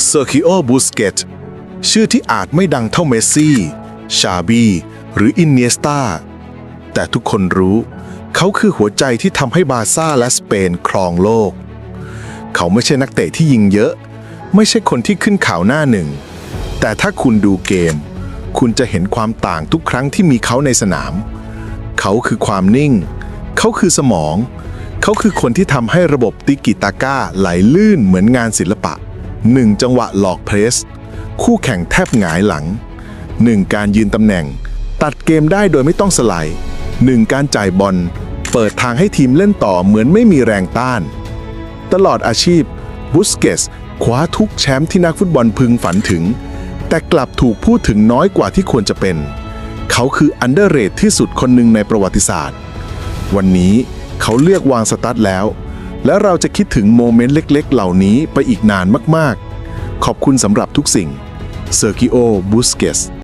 เซอร์คิโอบูสเกตชื่อที่อาจไม่ดังเท่าเมสซี่ ชาบี หรืออินเนียสตาแต่ทุกคนรู้ เขาคือหัวใจที่ทำให้บาร์ซ่าและสเปนครองโลก เขาไม่ใช่นักเตะที่ยิงเยอะ ไม่ใช่คนที่ขึ้นข่าวหน้าหนึ่ง แต่ถ้าคุณดูเกม คุณจะเห็นความต่างทุกครั้งที่มีเขาในสนาม เขาคือความนิ่ง เขาคือสมอง เขาคือคนที่ทำให้ระบบติกิตาก้าไหลลื่นเหมือนงานศิลปะ หนึ่งจังหวะหลอกเพรส คู่แข่งแทบหงายหลังหนึ่งการยืนตำแหน่ง ตัดเกมได้โดยไม่ต้องสไลด์หนึ่งการจ่ายบอล เปิดทางให้ทีมเล่นต่อเหมือนไม่มีแรงต้าน ตลอดอาชีพบุสเกสคว้าทุกแชมป์ที่นักฟุตบอลพึงฝันถึง แต่กลับถูกพูดถึงน้อยกว่าที่ควรจะเป็น เขาคืออันเดอร์เรทที่สุดคนหนึ่งในประวัติศาสตร์ วันนี้เขาเลือกวางสตาร์ทแล้ว และเราจะคิดถึงโมเมนต์เล็กๆ เหล่านี้ไปอีกนานมากๆ ขอบคุณสำหรับทุกสิ่งเซอร์กิโอบุสเกส